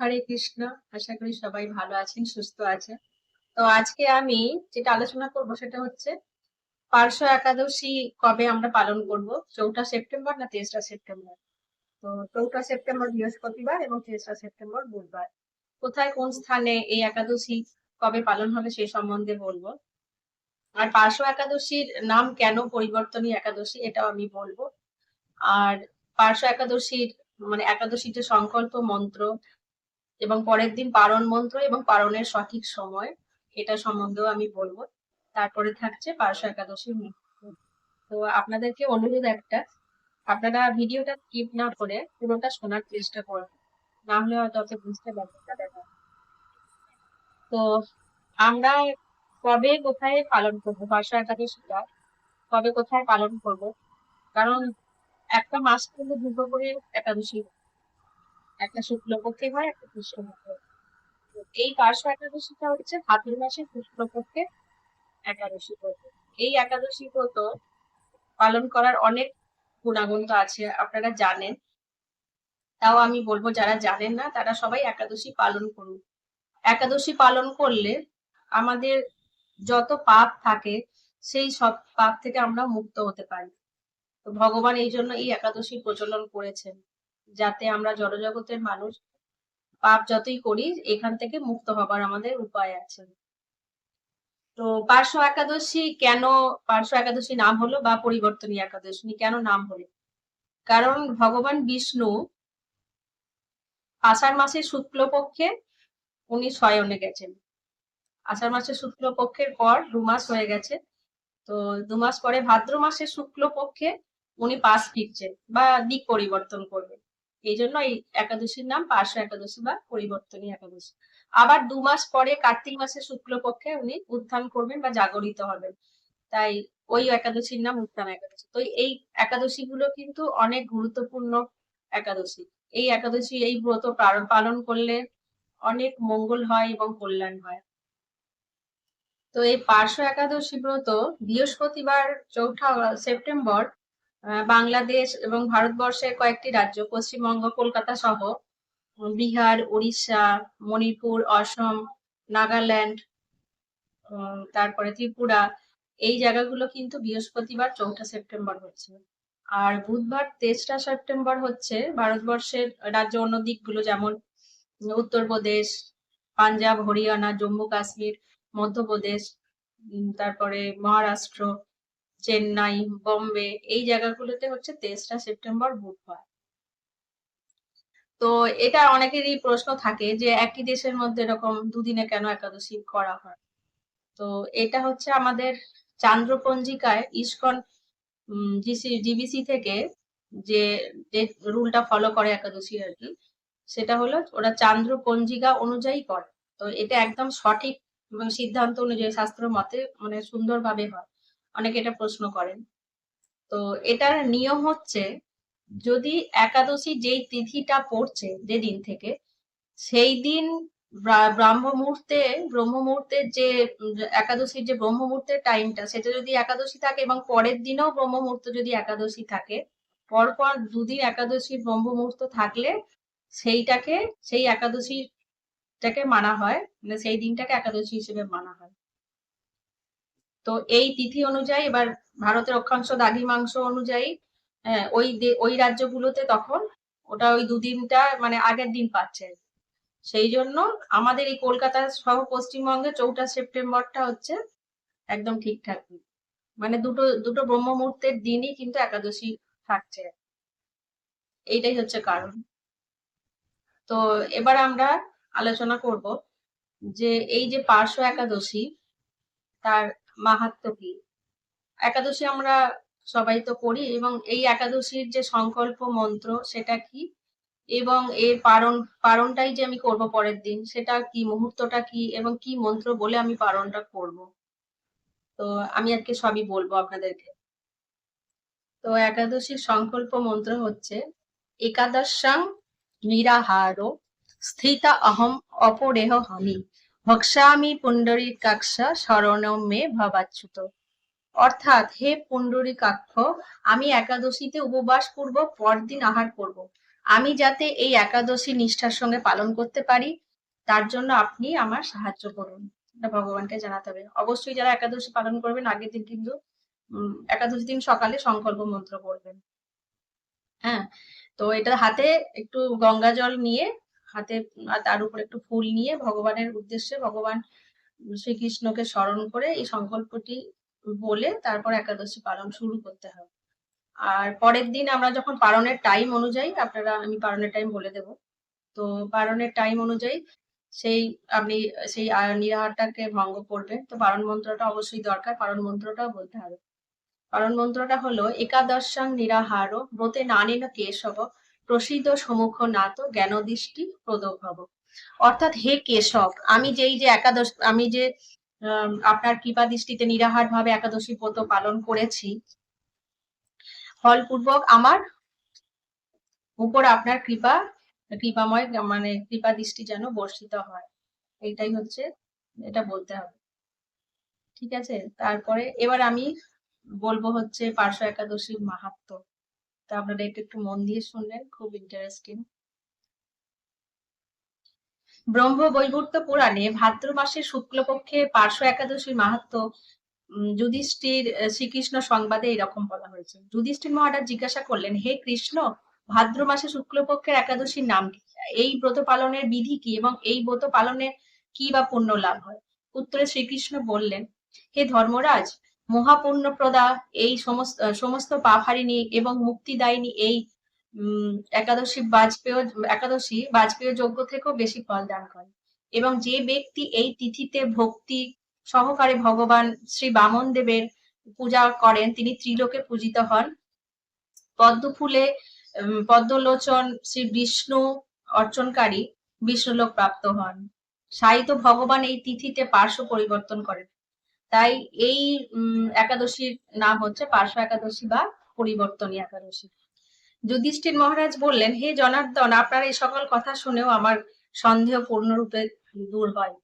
হরে কৃষ্ণ। আশা করি সবাই ভালো আছেন, সুস্থ আছেন। তো আজকে আমি যেটা আলোচনা করব সেটা হচ্ছে, পার্শ্ব একাদশী কবে আমরা পালন করব? চৌঠা সেপ্টেম্বর না তেসরা সেপ্টেম্বর? তো চৌঠা সেপ্টেম্বর বৃহস্পতিবার এবং তেসরা সেপ্টেম্বর বুধবার। কোথায় কোন স্থানে এই একাদশী কবে পালন হবে সেই সম্বন্ধে বলব। আর পার্শ্ব একাদশীর নাম কেন পরিবর্তনী একাদশী এটাও আমি বলব। আর পার্শ্ব একাদশীর মানে একাদশীর যে সংকল্প মন্ত্র এবং পরের দিন পারণ মন্ত্র এবং পারণের সঠিক সময়, এটা সম্বন্ধেও আমি বলব। তারপরে থাকছে পার্শ্ব একাদশীর তো আপনাদেরকে অনুরোধ একটা, আপনারা ভিডিওটা স্কিপ না করে পুরোটা শোনার চেষ্টা করবেন না হলে হয়তো আপনি বুঝতে পারবেন দেখা তো আমরা কবে কোথায় পালন করব? পার্শ্ব একাদশীটা কবে কোথায় পালন করব? কারণ একটা মাস কিন্তু দুটো করে একাদশী। একটা শুক্লপক্ষে হয়, একটা কৃষ্ণপক্ষে এই পার্শ্ব একাদশীটা হচ্ছে ভাদ্র মাসের শুক্লপক্ষে একাদশী ব্রত। এই একাদশী ব্রত পালন করার অনেক গুণাগুণ তো আছে, আপনারা জানেন। তাও আমি বলব, যারা জানেন না, তারা সবাই একাদশী পালন করুন। একাদশী পালন করলে আমাদের যত পাপ থাকে, সেই সব পাপ থেকে আমরা মুক্ত হতে পারি। তো ভগবান এই জন্য এই একাদশী প্রচলন করেছেন। যাতে আমরা জড়জগতের মানুষ পাপ যতই করি, এখান থেকে মুক্ত হবার আমাদের উপায় আছে। তো পার্শ্ব একাদশী কেন, পার্শ্ব একাদশী নাম হলো বা পরিবর্তনী একাদশী, কেন নাম হলো? কারণ ভগবান বিষ্ণু আষাঢ় মাসের শুক্লপক্ষে উনি শয়নে গেছেন। আষাঢ় মাসের শুক্লপক্ষের পর দু মাস হয়ে গেছে। তো দু মাস পরে ভাদ্র মাসের শুক্লপক্ষে উনি পাশ ফিরছেন বা দিক পরিবর্তন করবেন। এই জন্য এই একাদশীর নাম পার্শ্ব একাদশী বা পরিবর্তনী একাদশী। আবার দু মাস পরে কার্তিক মাসের শুক্লপক্ষে উনি উত্থান করবেন বা জাগরিত হবেন। তাই ওই একাদশীর নাম উত্থান একাদশী। তো এই একাদশী গুলো কিন্তু অনেক গুরুত্বপূর্ণ একাদশী। এই একাদশী, এই ব্রত পালন করলে অনেক মঙ্গল হয় এবং কল্যাণ হয়। তো এই পার্শ্ব একাদশী ব্রত বৃহস্পতিবার, চৌঠা সেপ্টেম্বর বাংলাদেশ এবং ভারতবর্ষের কয়েকটি রাজ্য, পশ্চিমবঙ্গ, কলকাতা সহ বিহার, উড়িষ্যা, মণিপুর, অসম, নাগাল্যান্ড তারপরে ত্রিপুরা, এই জায়গাগুলো কিন্তু বৃহস্পতিবার চৌঠা সেপ্টেম্বর হচ্ছে। আর বুধবার তেসরা সেপ্টেম্বর হচ্ছে ভারতবর্ষের রাজ্য অন্য দিকগুলো যেমন, উত্তরপ্রদেশ, পাঞ্জাব, হরিয়ানা, জম্মু, কাশ্মীর, মধ্যপ্রদেশ তারপরে মহারাষ্ট্র চেন্নাই, বম্বে, এই জায়গাগুলোতে হচ্ছে তেসরা সেপ্টেম্বর বুধবার। তো এটা অনেকেরই প্রশ্ন থাকে যে একই দেশের মধ্যে এরকম দুদিনে কেন একাদশী করা হয়? তো এটা হচ্ছে আমাদের চান্দ্রপঞ্জিকায় ইস্কন জিবিসি থেকে যে যে রুলটা ফলো করে একাদশী আর কি, সেটা হলো ওরা চান্দ্র পঞ্জিকা অনুযায়ী করে। তো এটা একদম সঠিক এবং সিদ্ধান্ত অনুযায়ী, শাস্ত্র মতে মানে সুন্দরভাবে হয়। অনেকে এটা প্রশ্ন করেন। তো এটার নিয়ম হচ্ছে, যদি একাদশী যেই তিথিটা পড়ছে যে দিন থেকে, সেই দিন ব্রা- ব্রাহ্ম মুহূর্তে, ব্রহ্ম মুহূর্তের যে, একাদশীর যে ব্রহ্ম মুহূর্তের টাইমটা সেটা যদি একাদশী থাকে এবং পরের দিনেও ব্রহ্ম মুহূর্ত যদি একাদশী থাকে, পরপর দুদিন একাদশীর ব্রহ্ম মুহূর্ত থাকলে সেইটাকে, সেই একাদশীটাকে মানা হয় মানে সেই দিনটাকে একাদশী হিসেবে মানা হয়। তো এই তিথি অনুযায়ী এবার ভারতের অক্ষাংশ দ্রাঘিমাংশ অনুযায়ী হ্যাঁ, ওই ওই রাজ্যগুলোতে তখন ওটা ওই দুদিনটা মানে আগের দিন পাচ্ছে। সেই জন্য আমাদের এই কলকাতা সহ পশ্চিমবঙ্গে চৌঠা সেপ্টেম্বরটা হচ্ছে একদম ঠিকঠাক মানে দুটো দুটো ব্রহ্ম মুহূর্তের দিনই কিন্তু একাদশী থাকছে। এইটাই হচ্ছে কারণ। তো এবার আমরা আলোচনা করব যে এই যে পার্শ্ব একাদশী তার মাহাত্ম্য কি? একাদশী আমরা সবাই তো করি এবং এই একাদশীর যে সংকল্প মন্ত্র সেটা কি? এবং এর পারণ, পারণটাই যে আমি করব পরের দিন, সেটা কি, মুহূর্তটা কি এবং কি মন্ত্র বলে আমি পারণটা করব? তো আমি আজকে সবই বলব আপনাদেরকে। তো একাদশীর সংকল্প মন্ত্র হচ্ছে, একাদশাং নিরাহার, স্থিতা অহম অপরেহ হামি। ভক্সামি পুণ্ডরীকাক্ষ শরণ মে ভবাচ্যুত। অর্থাৎ, হে পুণ্ডরীকাক্ষ, আমি একাদশীতে উপবাস পূর্বক পরদিন আহার করব। আমি যাতে এই একাদশী নিষ্ঠার সঙ্গে পালন করতে পারি, তার জন্য আপনি আমার সাহায্য করুন। এটা ভগবানকে জানাতে হবে। অবশ্যই যারা একাদশী পালন করবেন, আগের দিন কিন্তু একাদশী দিন সকালে সংকল্প মন্ত্র করবেন হ্যাঁ তো এটা হাতে একটু গঙ্গা জল নিয়ে হাতে তার উপর একটু ফুল নিয়ে ভগবানের উদ্দেশ্যে ভগবান শ্রীকৃষ্ণকে স্মরণ করে এই সংকল্পটি বলে তারপর একাদশী পালন শুরু করতে হবে আর পরের দিন আমরা যখন পালনের টাইম অনুযায়ী, আপনারা, আমি পালনের টাইম বলে দেব। তো পালনের টাইম অনুযায়ী সেই আপনি সেই নিরাহারটাকে ভঙ্গ করবেন। তো পালন মন্ত্রটা অবশ্যই দরকার, পালন মন্ত্রটাও বলতে হবে। পালন মন্ত্রটা হলো, একাদশাং নিরাহার, ব্রতে নানেন কেশব, প্রসিদ্ধ সমুখ নাত, জ্ঞানদৃষ্টি প্রদভব অর্থাৎ হে কেশব, আমি যেই যে একাদশ, আমি যে আপনার কৃপা দৃষ্টিতে নিরাহার ভাবে একাদশী ব্রত পালন করেছি, ফলপূর্বক আমার উপর আপনার কৃপা, কৃপাময় মানে কৃপা দৃষ্টি যেন বর্ষিত হয়। এইটাই হচ্ছে, এটা বলতে হবে। ঠিক আছে? তারপরে এবার আমি বলব হচ্ছে পার্শ্ব একাদশীর মাহাত্ম্য তা আপনারা একটু একটু মন দিয়ে শুনলেন, খুব ইন্টারেস্টিং ব্রহ্ম বৈবর্ত পুরাণে ভাদ্র মাসের শুক্লপক্ষে পার্শ্ব একাদশীর মাহাত্ম্য উম, যুধিষ্ঠির শ্রীকৃষ্ণ সংবাদে এরকম বলা হয়েছে। যুধিষ্ঠির মহারাজ জিজ্ঞাসা করলেন হে কৃষ্ণ ভাদ্র মাসে শুক্লপক্ষের একাদশীর নাম কি? এই ব্রত পালনের বিধি কি এবং এই ব্রত পালনে কি বা পুণ্য লাভ হয়? উত্তরে শ্রীকৃষ্ণ বললেন হে ধর্মরাজ মহাপুণ্য প্রদা এই সমস্ত সমস্ত পাপহারিণী এবং মুক্তিদায়িনী এই একাদশী বাজপেয় একাদশী বাজপেয় যজ্ঞ থেকেও বেশি ফল দান করে। এবং যে ব্যক্তি এই তিথিতে ভক্তি সহকারে ভগবান শ্রী বামন দেবের পূজা করেন, তিনি ত্রিলোকে পূজিত হন। পদ্ম ফুলে পদ্মলোচন শ্রী বিষ্ণু অর্চনকারী বিষ্ণুলোক প্রাপ্ত হন। সাহিত্য ভগবান এই তিথিতে পার্শ্ব পরিবর্তন করেন। তাই এই একাদশীর নাম হচ্ছে পার্শ্ব একাদশী বা পরিবর্তনী একাদশী। যুধিষ্ঠির মহারাজ বললেন, হে জনার্দন, আপনার এই সকল কথা শুনেও আমার সন্দেহ পূর্ণরূপে দূর হয়।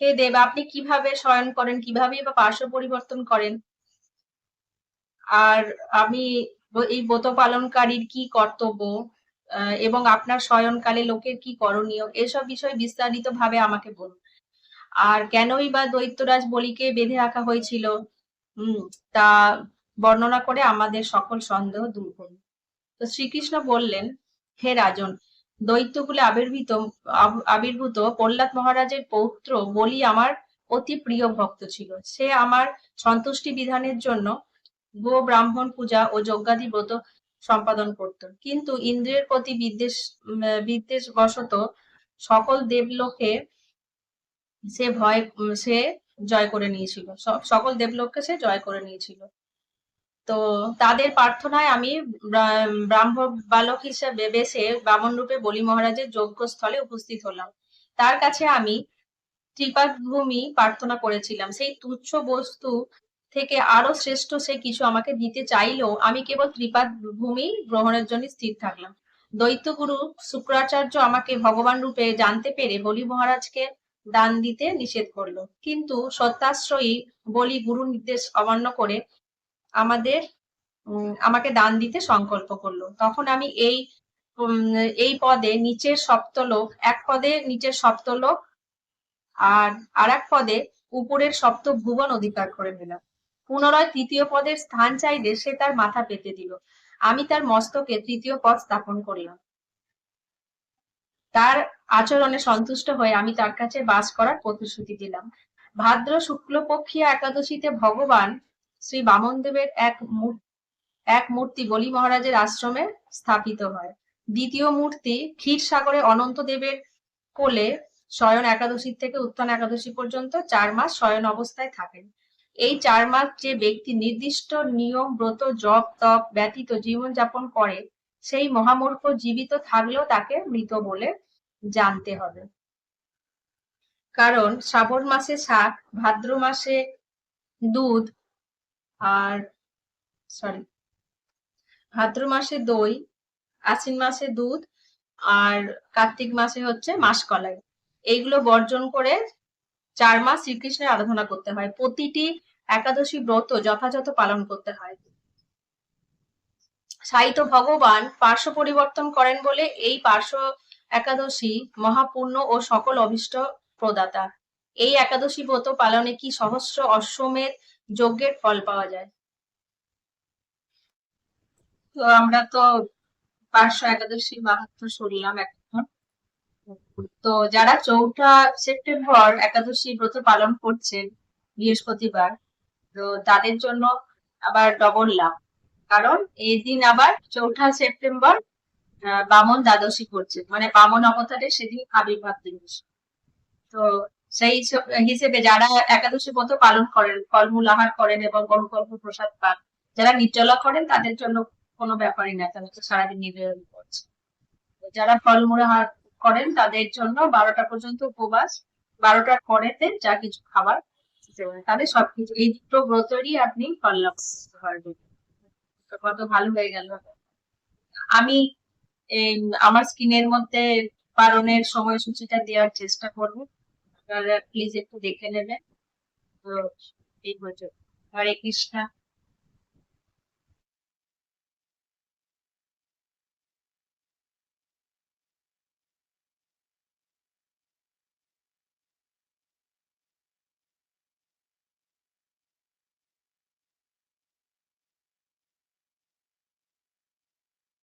হে দেব, আপনি কীভাবে শয়ন করেন কীভাবে বা পার্শ্ব পরিবর্তন করেন? আর আমি এই ব্রত পালনকারীর কি কর্তব্য? এবং আপনার শয়নকালে লোকের কি করণীয়? এসব বিষয়ে বিস্তারিত ভাবে আমাকে বলুন। আর কেনই বা দৈত্যরাজ বলিকে বেঁধে রাখা হয়েছিল? তা বর্ণনা করে আমাদের সকল সন্দেহ দূর করুন। তো শ্রীকৃষ্ণ বললেন, হে রাজন, দৈত্যকুলে আবির্ভূত আবির্ভূত প্রহ্লাদ মহারাজের পৌত্র বলি আমার অতি প্রিয় ভক্ত ছিল। সে আমার সন্তুষ্টি বিধানের জন্য গো ব্রাহ্মণ পূজা ও যজ্ঞাদি ব্রত সম্পাদন করত। কিন্তু ইন্দ্রের প্রতি বিদ্বেষ বিদ্বেষ বশত সকল দেবলোকে সে ভয়, সে জয় করে নিয়েছিল। সকল দেবলোককে সে জয় করে নিয়েছিল। তো তাদের প্রার্থনায় আমি ব্রা- ব্রাহ্ম বালক হিসেবে বেশে বামন রূপে বলি মহারাজের যোগ্য স্থলে উপস্থিত হলাম। তার কাছে আমি ত্রিপাদ ভূমি প্রার্থনা করেছিলাম। সেই তুচ্ছ বস্তু থেকে আরও শ্রেষ্ঠ সে কিছু আমাকে দিতে চাইলেও আমি কেবল ত্রিপাদ ভূমি গ্রহণের জন্য স্থির থাকলাম। দৈত্যগুরু শুক্রাচার্য আমাকে ভগবান রূপে জানতে পেরে বলি মহারাজকে দান দিতে নিষেধ করল। কিন্তু সত্যাশ্রয়ী বলি গুরু নির্দেশ অমান্য করে আমাদের আমাকে দান দিতে সংকল্প করল। তখন আমি এই এই পদে নিচের সপ্তলোক, এক পদে নিচের সপ্তলোক আর আর এক পদে উপরের সপ্ত ভুবন অধিকার করে নিলাম। পুনরায় তৃতীয় পদের স্থান চাইলে সে তার মাথা পেতে দিল। আমি তার মস্তকে তৃতীয় পদ স্থাপন করলাম। তার আচরণে সন্তুষ্ট হয়ে আমি তার কাছে বাস করার প্রতিশ্রুতি দিলাম। ভাদ্র শুক্লপক্ষীয় একাদশীতে ভগবান শ্রী বামনদেবের এক এক মূর্তি বলি মহারাজের আশ্রমে স্থাপিত হয়। দ্বিতীয় মূর্তি ক্ষীরসাগরে অনন্ত দেবের কোলে শয়ন একাদশী থেকে উত্থান একাদশী পর্যন্ত চার মাস শয়ন অবস্থায় থাকেন। এই চার মাস যে ব্যক্তি নির্দিষ্ট নিয়ম, ব্রত, জপ, তপ ব্যতীত জীবন যাপন করে, সেই মহামূর্খ জীবিত থাকলেও তাকে মৃত বলে জানতে হবে। কারণ শ্রাবণ মাসে শাক, ভাদ্র মাসে দুধ আর সরি ভাদ্র মাসে দই, আশ্বিন মাসে দুধ আর কার্তিক মাসে হচ্ছে মাসকলাই এইগুলো বর্জন করে চার মাস শ্রীকৃষ্ণের আরাধনা করতে হয়। প্রতিটি একাদশী ব্রত যথাযথ পালন করতে হয়। সাহিত্য ভগবান পার্শ্ব পরিবর্তন করেন বলে এই পার্শ্ব একাদশী মহাপূর্ণ ও সকল অভিষ্ট প্রদাতা। এই একাদশী ব্রত পালনে কি সহস্র অশ্বমেধ যজ্ঞের ফল পাওয়া যায়। তো আমরা তো পার্শ্ব একাদশী মাহাত্ম শুনলাম এখন। তো যারা চৌঠা সেপ্টেম্বর একাদশী ব্রত পালন করছেন বৃহস্পতিবার, তো তাদের জন্য আবার ডবল লাভ। কারণ এই দিন আবার চৌঠা সেপ্টেম্বর বামন দ্বাদশী করছে। মানে বামন অবতারের সেদিন আবির্ভাব দিবস। তো সেই হিসেব- যারা একাদশী ব্রত পালন করেন, ফলমূল আহার করেন এবং গরুকল্প প্রসাদ পান, যারা নির্জলা করেন, তাদের জন্য কোনো ব্যাপারই না, তারা তো সারাদিন নির্জলা করছে। যারা ফলমূল আহার করেন, তাদের জন্য বারোটা পর্যন্ত উপবাস বারোটার পরেতে যা কিছু খাবার, তাদের সবকিছু, এই দুটো ব্রতরই আপনি ফল করতে কত ভালো হয়ে গেল। আমি আমার স্কিনের মধ্যে পালনের সময়সূচিটা দেওয়ার চেষ্টা করব। আপনারা প্লিজ একটু দেখে নেবেন। তো এই হচ্ছে হরে কৃষ্ণা।